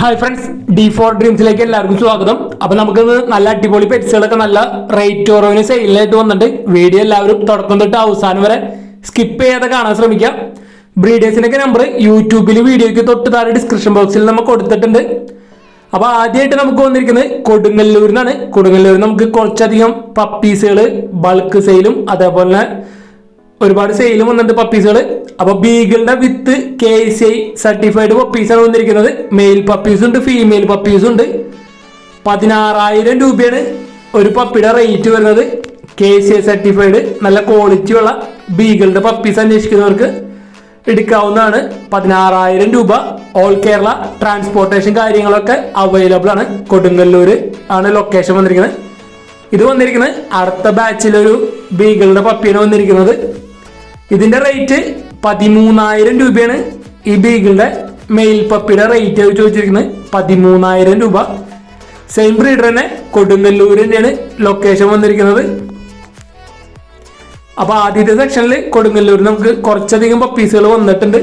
Hi friends D four ഡ്രീംസിലേക്ക് എല്ലാവർക്കും സ്വാഗതം. അപ്പൊ നമുക്ക് നല്ല അടിപൊളി പെറ്റ്സുകളൊക്കെ നല്ല റേറ്റ് കുറവിന് സെയിലായിട്ട് വന്നിട്ട് വീഡിയോ എല്ലാവരും തുടക്കം തൊട്ട് അവസാനം വരെ സ്കിപ്പ് ചെയ്യാതെ കാണാൻ ശ്രമിക്കാം. ബ്രീഡേഴ്സിന്റെ നമ്പർ യൂട്യൂബിൽ വീഡിയോയ്ക്ക് തൊട്ട് താഴെ ഡിസ്ക്രിപ്ഷൻ ബോക്സിൽ നമ്മൾ കൊടുത്തിട്ടുണ്ട്. അപ്പൊ ആദ്യമായിട്ട് നമുക്ക് വന്നിരിക്കുന്നത് കൊടുങ്ങല്ലൂരിൽ നിന്നാണ് കൊടുങ്ങല്ലൂരിൽ നമുക്ക് കുറച്ചധികം പപ്പീസുകൾ ബൾക്ക് സെയിലും അതേപോലെ തന്നെ ഒരുപാട് സെയിലും വന്നിട്ടുണ്ട് പപ്പീസുകൾ അപ്പൊ ബീഗിളിന്റെ with K C I certified പപ്പീസാണ് വന്നിരിക്കുന്നത്. മെയിൽ പപ്പീസും ഉണ്ട് ഫീമെയിൽ പപ്പീസും ഉണ്ട്. പതിനാറായിരം രൂപയാണ് ഒരു പപ്പിയുടെ റേറ്റ് വരുന്നത്. കെ സി ഐ സർട്ടിഫൈഡ് നല്ല ക്വാളിറ്റി ഉള്ള ബീഗിളിന്റെ പപ്പീസ് അന്വേഷിക്കുന്നവർക്ക് എടുക്കാവുന്നതാണ്. പതിനാറായിരം രൂപ ഓൾ കേരള ട്രാൻസ്പോർട്ടേഷൻ കാര്യങ്ങളൊക്കെ അവൈലബിൾ ആണ്. കൊടുങ്ങല്ലൂർ ആണ് ലൊക്കേഷൻ വന്നിരിക്കുന്നത്. ഇത് വന്നിരിക്കുന്നത് അടുത്ത ബാച്ചിലൊരു ബീഗിളിന്റെ പപ്പിയാണ് വന്നിരിക്കുന്നത്. ഇതിന്റെ റേറ്റ് പതിമൂന്നായിരം രൂപയാണ്. ഈ ബീഗിളുടെ മെയിൽ പപ്പിയുടെ റേറ്റ് ചോദിച്ചിരിക്കുന്നത് പതിമൂന്നായിരം രൂപ. സെയിം ബ്രീഡർ തന്നെ കൊടുങ്ങല്ലൂർ തന്നെയാണ് ലൊക്കേഷൻ വന്നിരിക്കുന്നത്. അപ്പൊ ആദ്യത്തെ സെക്ഷനിൽ കൊടുങ്ങല്ലൂർ നമുക്ക് കുറച്ചധികം പപ്പീസുകൾ വന്നിട്ടുണ്ട്.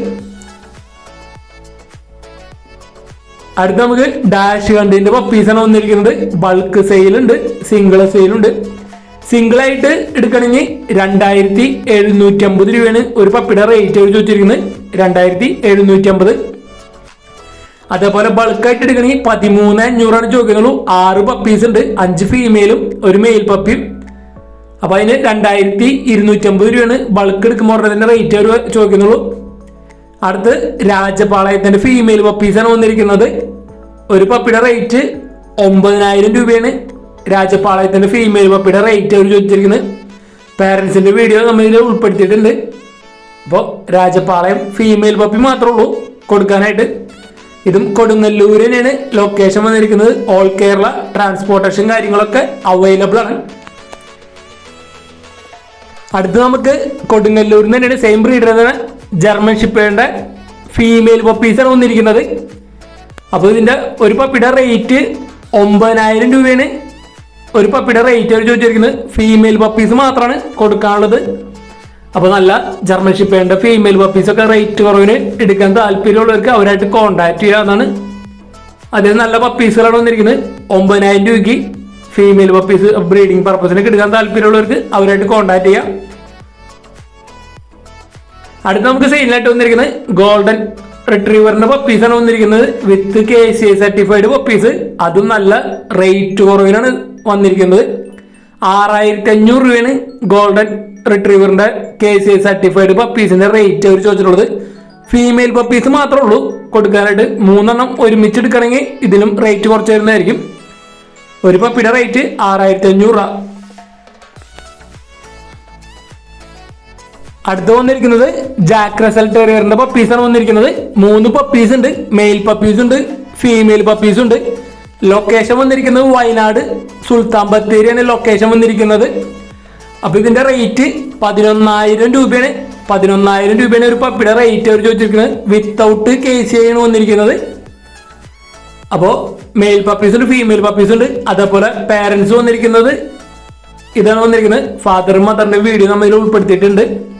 അടുത്ത് നമുക്ക് ഡാഷ് കണ്ടിന്റെ പപ്പീസാണ് വന്നിരിക്കുന്നത്. ബൾക്ക് സെയിൽ ഉണ്ട് സിംഗിൾ സെയിൽ ആയിട്ട് എടുക്കണമെങ്കിൽ രണ്ടായിരത്തി എഴുന്നൂറ്റി അമ്പത് രൂപയാണ് ഒരു പപ്പിയുടെ റേറ്റ് അവർ ചോദിച്ചിരിക്കുന്നത്. രണ്ടായിരത്തി എഴുന്നൂറ്റി അമ്പത്. അതേപോലെ ബൾക്കായിട്ട് എടുക്കണമെങ്കിൽ പതിമൂന്ന് അഞ്ഞൂറാണ് ചോദിക്കുന്നുള്ളൂ ആറ് പപ്പീസ് ഉണ്ട് അഞ്ച് ഫീമെയിലും ഒരു മെയിൽ പപ്പിയും അപ്പൊ അതിന് രണ്ടായിരത്തി ഇരുന്നൂറ്റി അമ്പത് രൂപയാണ് ബൾക്ക് എടുക്കുമ്പോൾ തന്നെ റേറ്റ് അവർ ചോദിക്കുന്നുള്ളൂ. അടുത്ത് രാജപാളയത്തിന്റെ ഫീമെയിൽ പപ്പീസാണ് വന്നിരിക്കുന്നത്. ഒരു പപ്പിയുടെ റേറ്റ് ഒമ്പതിനായിരം രൂപയാണ്. രാജപാളയത്തിന്റെ ഫീമെയിൽ പപ്പിയുടെ റേറ്റ് അവർ ചോദിച്ചിരിക്കുന്നത്. പാരൻസിന്റെ വീഡിയോ നമ്മൾ ഇതിൽ ഉൾപ്പെടുത്തിയിട്ടുണ്ട്. അപ്പോൾ രാജപാളയം ഫീമെയിൽ പപ്പി മാത്രമേ ഉള്ളൂ കൊടുക്കാനായിട്ട്. ഇതും കൊടുങ്ങല്ലൂർ ലൊക്കേഷൻ വന്നിരിക്കുന്നത്. ഓൾ കേരള ട്രാൻസ്പോർട്ടേഷൻ കാര്യങ്ങളൊക്കെ അവൈലബിൾ ആണ്. അടുത്ത് നമുക്ക് കൊടുങ്ങല്ലൂരിൽ തന്നെയാണ് സെയിം ബ്രീഡർ തന്നെ ജർമ്മൻ ഷിപ്പേറിന്റെ ഫീമെയിൽ പപ്പീസാണ് വന്നിരിക്കുന്നത്. അപ്പോൾ ഇതിന്റെ ഒരു പപ്പിയുടെ റേറ്റ് ഒമ്പതിനായിരം രൂപയാണ്. ഒരു പപ്പിയുടെ റേറ്റ് അവർ ചോദിച്ചിരിക്കുന്നത് ഫീമെയിൽ പപ്പീസ് മാത്രമാണ് കൊടുക്കാനുള്ളത്. അപ്പോൾ നല്ല ജർമ്മൻ വേണ്ട ഫീമെയിൽ പപ്പീസ് ഒക്കെ റേറ്റ് കുറവിന് എടുക്കാൻ താല്പര്യമുള്ളവർക്ക് അവരായിട്ട് കോൺടാക്ട് എന്നാണ്. അതിൽ നല്ല പപ്പീസുകളാണ് വന്നിരിക്കുന്നത്. ഒമ്പതിനായിരം രൂപയ്ക്ക് ഫീമെയിൽ പപ്പീസ് ബ്രീഡിംഗ് പർപ്പസിനൊക്കെ എടുക്കാൻ താല്പര്യമുള്ളവർക്ക് അവരായിട്ട് കോൺടാക്ട് ചെയ്യാം. അടുത്ത് നമുക്ക് സെയിലായിട്ട് വന്നിരിക്കുന്നത് ഗോൾഡൻ റിട്രീവറിന്റെ പപ്പീസാണ് വന്നിരിക്കുന്നത്. With K C certified puppies അതും നല്ല റേറ്റ് കുറവിനാണ് വന്നിരിക്കുന്നത്. ആറായിരത്തി അഞ്ഞൂറ് രൂപയാണ് ഗോൾഡൻ റിട്രീവറിന്റെ കെ സി ഐ സർട്ടിഫൈഡ് പപ്പീസിന്റെ റേറ്റ് അവർ ചോദിച്ചിട്ടുള്ളത്. ഫീമെയിൽ പപ്പീസ് മാത്രമേ ഉള്ളൂ. കൊടുക്കാനായിട്ട് മൂന്നെണ്ണം ഒരുമിച്ച് എടുക്കണമെങ്കിൽ ഇതിലും റേറ്റ് കുറച്ച് വരുന്നതായിരിക്കും. ഒരു പപ്പിയുടെ റേറ്റ് ആറായിരത്തി അഞ്ഞൂറ് രൂപ. അടുത്ത് വന്നിരിക്കുന്നത് ജാക്ക് റസൽ ടെറിയറിന്റെ പപ്പീസാണ് വന്നിരിക്കുന്നത്. മൂന്ന് പപ്പീസ് ഉണ്ട്. മെയിൽ പപ്പീസ് ഉണ്ട്. ഫീമെയിൽ പപ്പീസ് ഉണ്ട്. ലൊക്കേഷൻ വന്നിരിക്കുന്നത് വയനാട്. സുൽത്താൻ ബത്തേരിയാണ് ലൊക്കേഷൻ വന്നിരിക്കുന്നത്. അപ്പൊ ഇതിന്റെ റേറ്റ് പതിനൊന്നായിരം രൂപയാണ്. പതിനൊന്നായിരം രൂപയാണ് ഒരു പപ്പിയുടെ റേറ്റ് അവർ ചോദിച്ചിരിക്കുന്നത്. വിത്തൗട്ട് കെ സി ആണ് വന്നിരിക്കുന്നത്. അപ്പോൾ മെയിൽ പപ്പീസ് ഉണ്ട് ഫീമെയിൽ പപ്പീസ് ഉണ്ട്. അതേപോലെ പേരൻസ് വന്നിരിക്കുന്നത്. ഇതാണ് വന്നിരിക്കുന്നത്. ഫാദറും മദറിന്റെ വീഡിയോ നമ്മൾ ഉൾപ്പെടുത്തിയിട്ടുണ്ട്.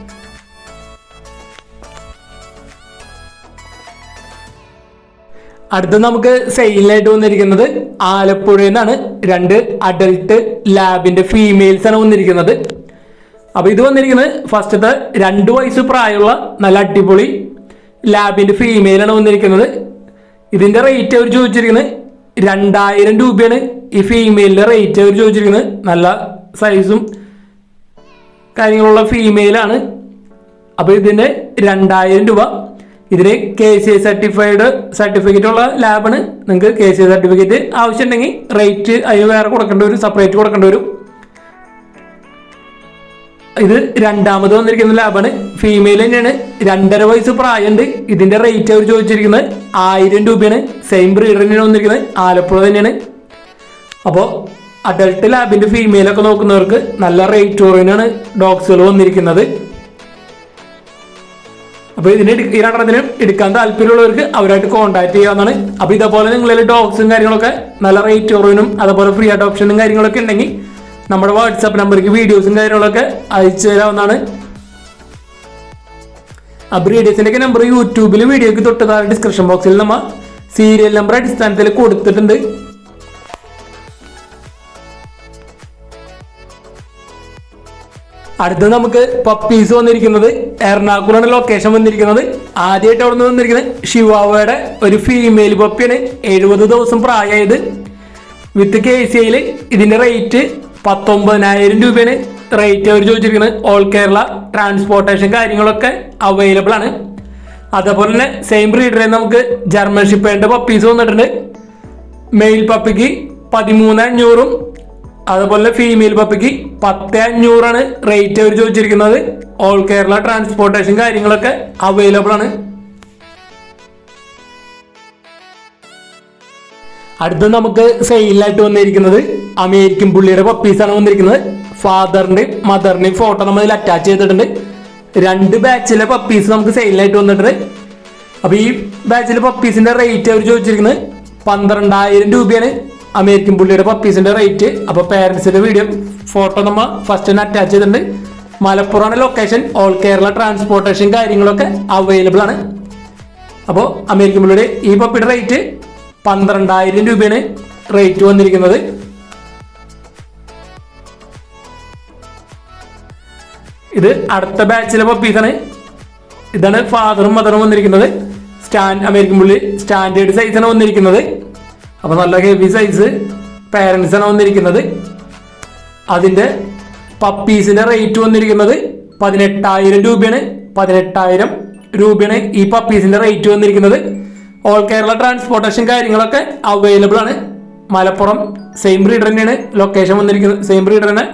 അടുത്ത നമുക്ക് സെയിലായിട്ട് വന്നിരിക്കുന്നത് ആലപ്പുഴയിൽ നിന്നാണ്. രണ്ട് അഡൽട്ട് ലാബിന്റെ ഫീമെയിൽസ് ആണ് വന്നിരിക്കുന്നത്. അപ്പൊ ഇത് വന്നിരിക്കുന്നത് ഫസ്റ്റത്തെ രണ്ട് വയസ്സ് പ്രായമുള്ള നല്ല അടിപൊളി ലാബിന്റെ ഫീമെയിൽ ആണ് വന്നിരിക്കുന്നത്. ഇതിന്റെ റേറ്റ് അവർ ചോദിച്ചിരിക്കുന്നത് രണ്ടായിരം രൂപയാണ്. ഈ ഫീമെയിലിന്റെ റേറ്റ് അവർ ചോദിച്ചിരിക്കുന്നത് നല്ല സൈസും കാര്യങ്ങളുള്ള ഫീമെയിലാണ് അപ്പോൾ ഇതിന്റെ രണ്ടായിരം രൂപ ഇതിന് K C I certified certificate ഉള്ള ലാബാണ് നിങ്ങൾക്ക് കെ സി ഐ സർട്ടിഫിക്കറ്റ് ആവശ്യമുണ്ടെങ്കിൽ റേറ്റ് അതിന് വേറെ കൊടുക്കേണ്ടി വരും സെപ്പറേറ്റ് കൊടുക്കേണ്ടി വരും. ഇത് രണ്ടാമത് വന്നിരിക്കുന്ന ലാബാണ് ഫീമെയിൽ തന്നെയാണ്. രണ്ടര വയസ്സ് പ്രായമുണ്ട്. ഇതിന്റെ റേറ്റ് അവർ ചോദിച്ചിരിക്കുന്നത് ആയിരം രൂപയാണ്. സെയിം ബ്രീഡർ തന്നെയാണ് വന്നിരിക്കുന്നത്. ആലപ്പുഴ തന്നെയാണ്. അപ്പോൾ അഡൾട്ട് ലാബിന്റെ ഫീമെയിലൊക്കെ നോക്കുന്നവർക്ക് നല്ല റേറ്റ് കുറവിനാണ് ഡോഗ്സുകൾ വന്നിരിക്കുന്നത്. അപ്പൊ ഇതിന് ഈ രണ്ടെണ്ണത്തിന് എടുക്കാൻ താല്പര്യമുള്ളവർക്ക് അവരായിട്ട് കോൺടാക്ട് ചെയ്യാവുന്നതാണ് അപ്പൊ ഇതേപോലെ നിങ്ങളിൽ ഡോക്സും കാര്യങ്ങളൊക്കെ നല്ല റേറ്റ് കുറവിനും അതേപോലെ ഫ്രീ ആയിട്ട് ഓപ്ഷനും കാര്യങ്ങളൊക്കെ ഉണ്ടെങ്കിൽ നമ്മുടെ വാട്സാപ്പ് നമ്പർക്ക് വീഡിയോസും കാര്യങ്ങളൊക്കെ അയച്ചു തരാവുന്നതാണ്. ആ ബ്രീഡേഴ്സിന്റെ നമ്പർ യൂട്യൂബിൽ വീഡിയോക്ക് തൊട്ട് ഡിസ്ക്രിപ്ഷൻ ബോക്സിൽ നമ്മൾ സീരിയൽ നമ്പർ അടിസ്ഥാനത്തിൽ കൊടുത്തിട്ടുണ്ട്. അടുത്ത് നമുക്ക് പപ്പീസ് വന്നിരിക്കുന്നത് എറണാകുളമാണ് ലൊക്കേഷൻ വന്നിരിക്കുന്നത്. ആദ്യമായിട്ട് അവിടെ നിന്ന് വന്നിരിക്കുന്നത് ശിവാവയുടെ ഒരു ഫീമെയിൽ പപ്പിയാണ് എഴുപത് ദിവസം പ്രായമായത്. വിത്ത് കെ സിയിൽ ഇതിന്റെ റേറ്റ് പത്തൊമ്പതിനായിരം രൂപയാണ്. റേറ്റ് അവർ ചോദിച്ചിരിക്കുന്നത് ഓൾ കേരള ട്രാൻസ്പോർട്ടേഷൻ കാര്യങ്ങളൊക്കെ അവൈലബിൾ ആണ്. അതേപോലെ തന്നെ സെയിം ബ്രീഡറെ നമുക്ക് ജർമ്മൻ ഷിപ്പേന്റെ പപ്പീസ് വന്നിട്ടുണ്ട്. മെയിൽ പപ്പിക്ക് പതിമൂന്ന് അഞ്ഞൂറും അതുപോലെ ഫീമെയിൽ പപ്പിക്ക് പത്ത് അഞ്ഞൂറാണ് റേറ്റ് അവർ ചോദിച്ചിരിക്കുന്നത്. ഓൾ കേരള ട്രാൻസ്പോർട്ടേഷൻ കാര്യങ്ങളൊക്കെ അവൈലബിൾ ആണ്. അടുത്ത് നമുക്ക് സെയിലായിട്ട് വന്നിരിക്കുന്നത് അമേരിക്കൻ പുള്ളിയുടെ പപ്പീസാണ് വന്നിരിക്കുന്നത്. ഫാദറിന്റെയും മദറിന്റെയും ഫോട്ടോ നമ്മൾ ഇതിൽ അറ്റാച്ച് ചെയ്തിട്ടുണ്ട്. രണ്ട് ബാച്ചിലെ പപ്പീസ് നമുക്ക് സെയിലായിട്ട് വന്നിട്ടുണ്ട്. അപ്പൊ ഈ ബാച്ചിലെ പപ്പീസിന്റെ റേറ്റ് അവർ ചോദിച്ചിരിക്കുന്നത് പന്ത്രണ്ടായിരം രൂപയാണ്. അമേരിക്കൻ പുള്ളിയുടെ പപ്പീസിന്റെ റേറ്റ് അപ്പൊ പേരൻസിന്റെ വീഡിയോ ഫോട്ടോ നമ്മൾ ഫസ്റ്റ് തന്നെ അറ്റാച്ച് ചെയ്തിട്ടുണ്ട്. മലപ്പുറമാണ് ലൊക്കേഷൻ ഓൾ കേരള ട്രാൻസ്പോർട്ടേഷൻ കാര്യങ്ങളൊക്കെ അവൈലബിൾ ആണ്. അപ്പോൾ അമേരിക്കൻ പുള്ളിയുടെ ഈ പപ്പിയുടെ റേറ്റ് പന്ത്രണ്ടായിരം രൂപയാണ് റേറ്റ് വന്നിരിക്കുന്നത്. ഇത് അടുത്ത ബാച്ചിലെ പപ്പീസാണ് ഇതാണ് ഫാദറും മദറും വന്നിരിക്കുന്നത്. സ്റ്റാൻഡ് അമേരിക്കൻ പുള്ളി സ്റ്റാൻഡേർഡ് സൈസാണ് വന്നിരിക്കുന്നത്. അപ്പോൾ നല്ല ഹെവി സൈസ് പാരൻസ് വന്നിരിക്കുന്നത്. അതിന്റെ പപ്പീസിന്റെ റേറ്റ് വന്നിരിക്കുന്നത് പതിനെട്ടായിരം രൂപയാണ്. പതിനെട്ടായിരം രൂപയാണ് ഈ പപ്പീസിന്റെ റേറ്റ് വന്നിരിക്കുന്നത്. ഓൾ കേരള ട്രാൻസ്പോർട്ടേഷൻ കാര്യങ്ങളൊക്കെ അവൈലബിൾ ആണ്. മലപ്പുറം സെയിം ബ്രീഡർ തന്നെയാണ്. ലൊക്കേഷൻ വന്നിരിക്കുന്നത് സെയിം ബ്രീഡർ തന്നെ.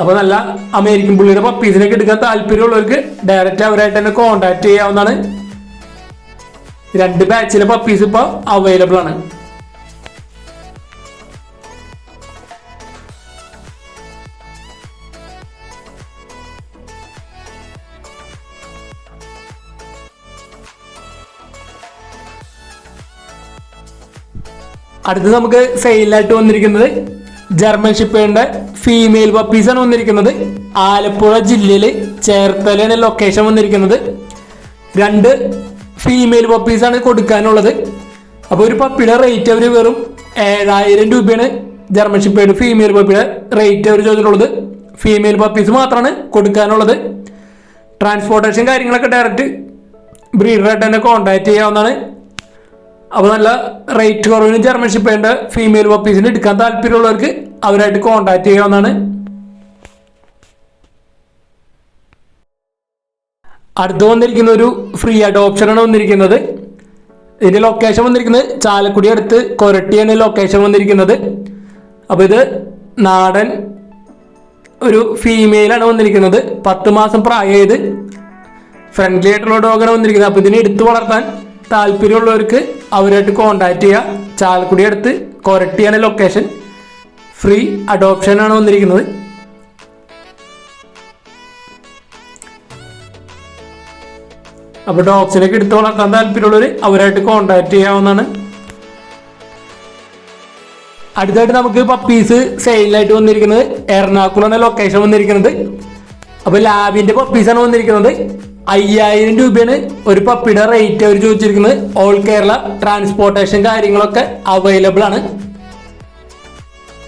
അപ്പൊ നല്ല അമേരിക്കൻ പുള്ളിയുടെ പപ്പീസിനൊക്കെ എടുക്കാൻ താല്പര്യമുള്ളവർക്ക് ഡയറക്റ്റ് അവരായിട്ട് തന്നെ കോണ്ടാക്ട് ചെയ്യാവുന്നതാണ്. രണ്ട് ബാച്ചിലെ പപ്പീസ് ഇപ്പോൾ അവൈലബിൾ ആണ്. അടുത്ത് നമുക്ക് സെയിലായിട്ട് വന്നിരിക്കുന്നത് ജർമ്മൻ ഷിപ്പേന്റെ ഫീമെയിൽ പപ്പീസാണ് വന്നിരിക്കുന്നത്. ആലപ്പുഴ ജില്ലയിൽ ചേർത്തലയാണ് ലൊക്കേഷൻ വന്നിരിക്കുന്നത്. രണ്ട് ഫീമെയിൽ പപ്പീസാണ് കൊടുക്കാനുള്ളത്. അപ്പോൾ ഒരു പപ്പിയുടെ റേറ്റ് അവർ വെറും ഏഴായിരം രൂപയാണ്. ജർമ്മൻ ഷിപ്പേഡ് ഫീമെയിൽ പപ്പിയുടെ റേറ്റ് അവർ ചോദിച്ചിട്ടുള്ളത്. ഫീമെയിൽ പപ്പീസ് മാത്രമാണ് കൊടുക്കാനുള്ളത്. ട്രാൻസ്പോർട്ടേഷൻ കാര്യങ്ങളൊക്കെ ഡയറക്റ്റ് ബ്രീഡറായിട്ട് തന്നെ കോൺടാക്ട് ചെയ്യാവുന്നതാണ്. അപ്പോൾ നല്ല റേറ്റ് കുറവിന് ജർമ്മൻ ഷിപ്പേന്റെ ഫീമെയിൽ പപ്പീസിന് എടുക്കാൻ താല്പര്യമുള്ളവർക്ക് അവരായിട്ട് കോൺടാക്ട് ചെയ്യാവുന്നതാണ്. അടുത്ത് വന്നിരിക്കുന്ന ഒരു ഫ്രീ ആയിട്ട് അഡോപ്ഷനാണ് വന്നിരിക്കുന്നത്. ഇതിന്റെ ലൊക്കേഷൻ വന്നിരിക്കുന്നത് ചാലക്കുടി അടുത്ത് കൊരട്ടിയാണ് ലൊക്കേഷൻ വന്നിരിക്കുന്നത്. അപ്പോൾ ഇത് നാടൻ ഒരു ഫീമെയിലാണ് വന്നിരിക്കുന്നത്. പത്ത് മാസം പ്രായമായത് ഫ്രണ്ട്ലി ആയിട്ടുള്ള ഡോഗാണ് വന്നിരിക്കുന്നത്. അപ്പോൾ ഇതിനെ എടുത്തു വളർത്താൻ താല്പര്യമുള്ളവർക്ക് അവരായിട്ട് കോണ്ടാക്ട് ചെയ്യുക. ചാലക്കുടി അടുത്ത് കൊരട്ടിയാണ് ലൊക്കേഷൻ ഫ്രീ അഡോപ്ഷനാണ് വന്നിരിക്കുന്നത്. അപ്പോൾ ഡോഗ്സിനൊക്കെ എടുത്ത് വളർത്താൻ താല്പര്യമുള്ളവർ അവരായിട്ട് കോണ്ടാക്ട് ചെയ്യാവുന്നതാണ്. അടുത്തായിട്ട് നമുക്ക് പപ്പീസ് സെയിലായിട്ട് വന്നിരിക്കുന്നത് എറണാകുളം എന്ന ലൊക്കേഷൻ വന്നിരിക്കുന്നത്. അപ്പോൾ ലാബിന്റെ പപ്പീസാണ് വന്നിരിക്കുന്നത്. അയ്യായിരം രൂപയാണ് ഒരു പപ്പിയുടെ റേറ്റ് അവർ ചോദിച്ചിരിക്കുന്നത്. ഓൾ കേരള ട്രാൻസ്പോർട്ടേഷൻ കാര്യങ്ങളൊക്കെ അവൈലബിൾ ആണ്.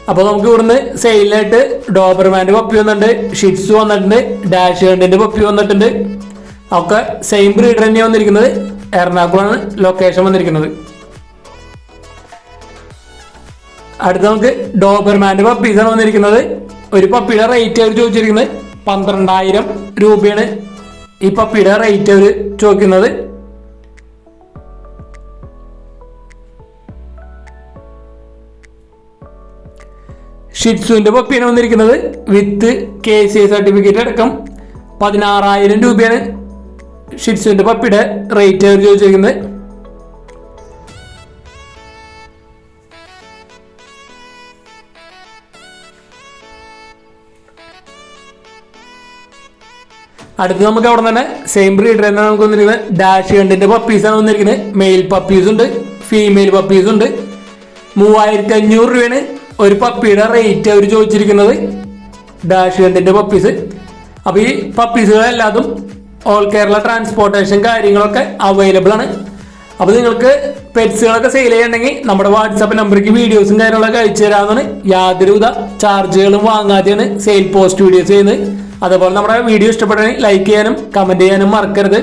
അപ്പോൾ നമുക്ക് ഇവിടുന്ന് സെയിലായിട്ട് ഡോബർമാന്റെ പപ്പി വന്നിട്ടുണ്ട്. ഷിറ്റ്സ് വന്നിട്ടുണ്ട്. ഡാഷ് ഹണ്ടിന്റെ പപ്പി വന്നിട്ടുണ്ട്. ഒക്കെ സെയിം ബ്രീഡർ തന്നെയാണ് വന്നിരിക്കുന്നത്. എറണാകുളമാണ് ലൊക്കേഷൻ വന്നിരിക്കുന്നത്. അടുത്ത നമുക്ക് ഡോബർമാന്റെ പപ്പീസാണ് വന്നിരിക്കുന്നത്. ഒരു പപ്പിയുടെ റേറ്റ് അവർ ചോദിച്ചിരിക്കുന്നത് പന്ത്രണ്ടായിരം രൂപയാണ്. ഈ പപ്പിയുടെ റേറ്റ് അവർ ചോദിക്കുന്നത്. ഷിറ്റ്സുവിന്റെ പപ്പിയാണ് വന്നിരിക്കുന്നത്. വിത്ത് കെ സി സർട്ടിഫിക്കറ്റ് അടക്കം പതിനാറായിരം രൂപയാണ്. ഷിറ്റ്സുവിന്റെ പപ്പിയുടെ റേറ്റ് അവർ ചോദിച്ചിരിക്കുന്നത് അടുത്ത് നമുക്ക് അവിടെ തന്നെ സെയിം ബ്രീഡർ തന്നെ നമുക്ക് വന്നിരിക്കുന്നത്. ഡാഷ് കണ്ടിന്റെ പപ്പീസാണ് വന്നിരിക്കുന്നത്. മെയിൽ പപ്പീസ് ഉണ്ട്. ഫീമെയിൽ പപ്പീസ് ഉണ്ട്. മൂവായിരത്തി അഞ്ഞൂറ് രൂപയാണ് ഒരു പപ്പിയുടെ റേറ്റ് അവർ ചോദിച്ചിരിക്കുന്നത്. ഡാഷ് കണ്ടിന്റെ പപ്പീസ് അപ്പോൾ ഈ പപ്പീസുകളെല്ലാതും ഓൾ കേരള ട്രാൻസ്പോർട്ടേഷൻ കാര്യങ്ങളൊക്കെ അവൈലബിൾ ആണ്. അപ്പോൾ നിങ്ങൾക്ക് പെറ്റ്സുകളൊക്കെ സെയിൽ ചെയ്യണമെങ്കിൽ നമ്മുടെ വാട്സാപ്പ് നമ്പറിലേക്ക് വീഡിയോസും കാര്യങ്ങളൊക്കെ അയച്ചു തരാമെന്നാണ് യാതൊരുവിധ ചാർജുകളും വാങ്ങാതെയാണ് സെയിൽ പോസ്റ്റ് വീഡിയോസ് ചെയ്യുന്നത്. അതുപോലെ നമ്മുടെ വീഡിയോ ഇഷ്ടപ്പെട്ടെങ്കിൽ ലൈക്ക് ചെയ്യാനും കമന്റ് ചെയ്യാനും മറക്കരുത്.